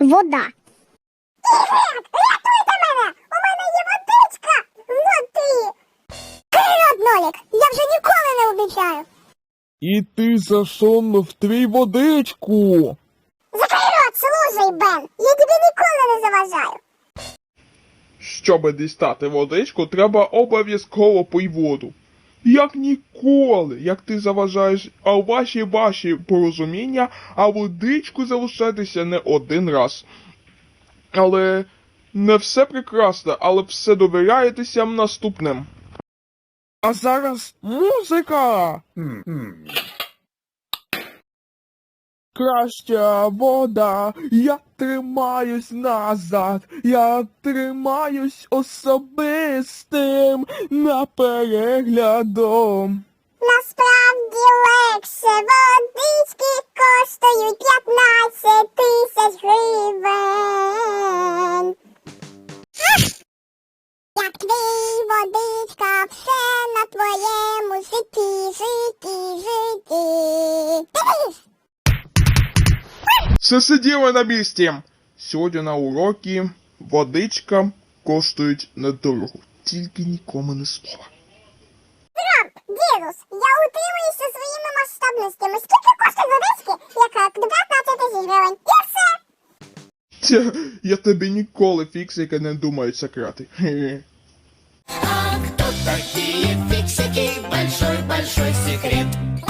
вода. Рятуйте мене! У мене є водичка в воді! Вперед, Нолік! Я вже ніколи не обіцяю! І ти засунув твій водичку. Закрий рот, служий, Бен! Я тобі ніколи не заважаю! Щоби дістати водичку, треба обов'язково пий воду. Як ніколи, як ти заважаєш а ваші ваші порозуміння, а водичку залишатися не один раз. Але не все прекрасно, але все довіряєтеся наступним. А зараз музика. Краща вода, я тримаюсь назад, я тримаюсь особистим напереглядом. Насправді Все сиділи на місці. Сьогодні на уроки водичка коштують недорого, тільки нікому не слова. Трамп, дідус, я утримуюся своїми масштабностями. Скільки коштує водички? Яка 15 тисяч гривень. І все. Тя, я тобі ніколи фіксики не думаю. Хе-хе. А кто такие фиксики? Большой-большой секрет.